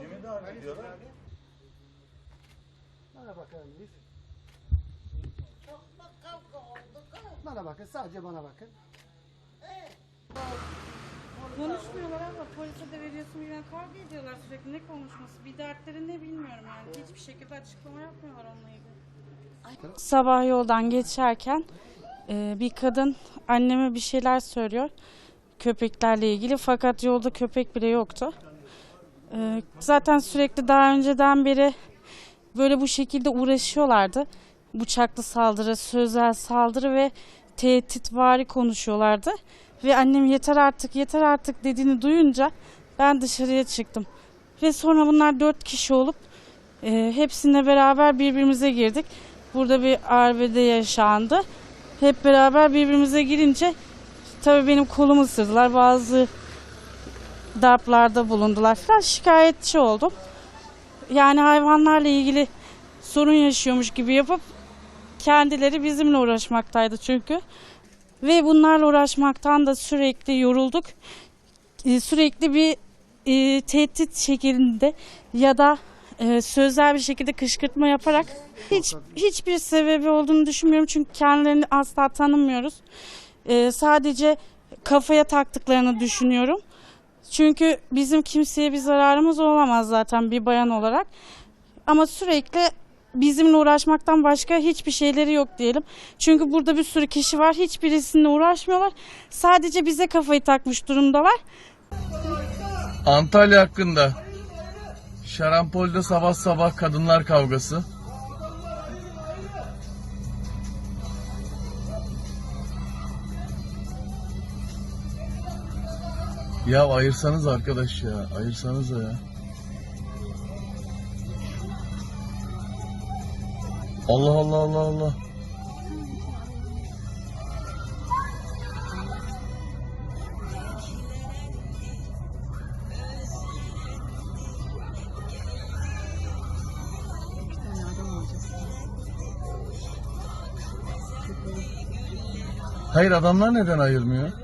Kimi davet ediyorlar? Bana bakar mıyız? Bana bakın, sadece bana bakın. Konuşmuyorlar ama polise de veriyorsun bilmem kavga ediyorlar sürekli ne konuşması bir dertleri ne bilmiyorum yani hiçbir şekilde açıklama yapmıyorlar onunla ilgili. Sabah yoldan geçerken e, bir kadın anneme bir şeyler söylüyor köpeklerle ilgili fakat yolda köpek bile yoktu. E, zaten sürekli daha önceden beri böyle bu şekilde uğraşıyorlardı. Bıçaklı saldırı, sözel saldırı ve tehditvari konuşuyorlardı. Ve annem yeter artık yeter artık dediğini duyunca ben dışarıya çıktım. Ve sonra bunlar dört kişi olup e, hepsine beraber birbirimize girdik. Burada bir arbede yaşandı. Hep beraber birbirimize girince tabii benim kolumu ısırdılar. Bazı darplarda bulundular falan. Şikayetçi oldum. Yani hayvanlarla ilgili sorun yaşıyormuş gibi yapıp kendileri bizimle uğraşmaktaydı çünkü. Ve bunlarla uğraşmaktan da sürekli yorulduk. Ee, Sürekli bir e, tehdit şeklinde ya da e, sözel bir şekilde kışkırtma yaparak hiç hiçbir sebebi olduğunu düşünmüyorum çünkü kendilerini asla tanımıyoruz. Ee, sadece kafaya taktıklarını düşünüyorum. Çünkü bizim kimseye bir zararımız olamaz zaten bir bayan olarak. Ama sürekli bizimle uğraşmaktan başka hiçbir şeyleri yok diyelim. Çünkü burada bir sürü kişi var. Hiçbirisininle uğraşmıyorlar. Sadece bize kafayı takmış durumdalar. Antalya hakkında. Şarampol'de sabah sabah kadınlar kavgası. Ya ayırsanız arkadaş ya. Ayırsanız ya. Allah Allah Allah Allah. Hayır adamlar neden ayırmıyor?